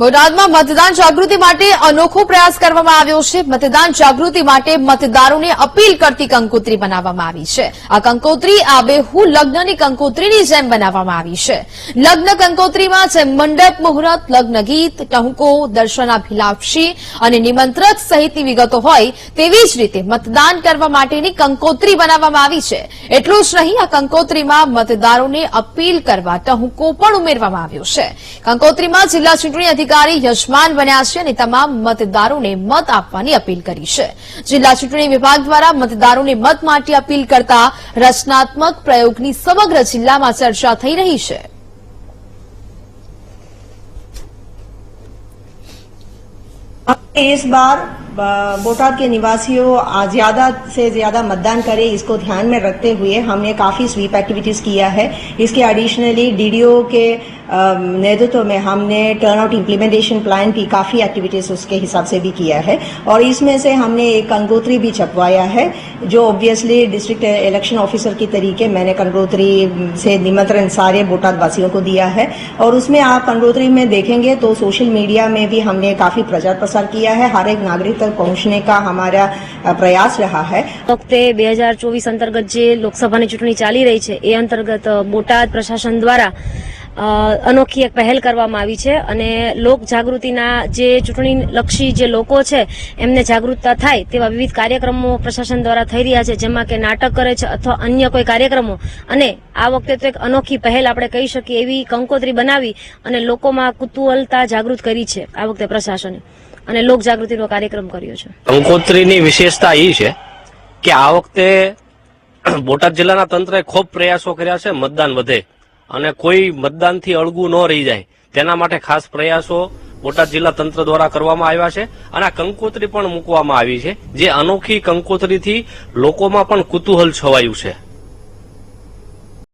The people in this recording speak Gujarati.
બોટાદમાં મતદાન જાગૃતિ માટે અનોખો પ્રયાસ કરવામાં આવ્યો છે. મતદાન જાગૃતિ માટે મતદારોને અપીલ કરતી કંકોત્રી બનાવવામાં આવી છે. આ કંકોત્રી આબેહુ લગ્નની કંકોત્રીની જેમ બનાવવામાં આવી છે. લગ્ન કંકોત્રીમાં જેમ મંડપ, મુહૂર્ત, લગ્ન ગીત, ટહુકો દર્શનાભિલાક્ષી અને નિમંત્રક સહિતની વિગતો હોય તેવી જ રીતે મતદાન કરવા માટેની કંકોત્રી બનાવવામાં આવી છે. એટલું જ નહીં, આ કંકોત્રીમાં મતદારોને અપીલ કરવા ટહુકો પણ ઉમેરવામાં આવ્યો છે. કંકોત્રીમાં જિલ્લા ચૂંટણી અધિકારી યજમાન બન્યા છે અને તમામ મતદારોને મત આપવાની અપીલ કરી છે જિલ્લા ચૂંટણી વિભાગ દ્વારા મતદારોને મત માટે અપીલ કરતા રચનાત્મક પ્રયોગની સમગ્ર જિલ્લામાં ચર્ચા થઈ રહી છે हमने इस बार अ, बोटाद के निवासियों आ, ज्यादा से ज्यादा मतदान करें इसको ध्यान में रखते हुए हमने काफी स्वीप एक्टिविटीज किया है इसके एडिशनली डीडीओ के अ, नेतृत्व में हमने टर्न आउट इम्प्लीमेंटेशन प्लान भी काफी एक्टिविटीज उसके हिसाब से भी किया है और इसमें से हमने एक कंगोत्री भी छपवाया है जो ऑब्वियसली डिस्ट्रिक्ट इलेक्शन ऑफिसर की तरीके मैंने कंगोत्री से निमंत्रण सारे बोटाद वासियों को दिया है और उसमें आप कंगोत्री में देखेंगे तो सोशल मीडिया में भी हमने काफी प्रचार प्रसार किया है हर एक नागरिक तक पहुंचने का हमारा अ, प्रयास रहा है વખતે બે હજાર ચોવીસ અંતર્ગત જે લોકસભાની ચૂંટણી ચાલી રહી છે એ અંતર્ગત અ, બોટાદ પ્રશાસન દ્વારા અ, અનોખી એક પહેલ કરવામાં આવી છે અને લોક જાગૃતિના જે ચૂંટણી લક્ષી જે લોકો છે, એમને જાગૃતતા થાય તેવા વિવિધ કાર્યક્રમો પ્રશાસન દ્વારા થઈ રહ્યા છે, જેમાં કે નાટક કરે છે અથવા અન્ય કોઈ કાર્યક્રમો. અને આ વખતે તો એક અનોખી પહેલ આપણે કહી શકીએ એવી કંકોત્રી બનાવી અને લોકોમાં કુતૂહલતા જાગૃત કરી છે આ વખતે પ્રશાસને. અને લોક જાગૃતિનો કાર્યક્રમ કર્યો છે. કંકોત્રીની વિશેષતા એ છે કે આ વખતે બોટાદ જિલ્લાના તંત્રએ ખૂબ પ્રયાસો કર્યા છે, મતદાન વધે. અને કોઈ મતદાનથી અળગું ન રહી જાય. તેના માટે ખાસ પ્રયાસો બોટાદ જિલ્લા તંત્ર દ્વારા કરવામાં આવ્યા છે અને આ કંકોત્રી પણ મૂકવામાં આવી છે. જે અનોખી કંકોત્રીથી લોકોમાં પણ કુતૂહલ છવાયું છે.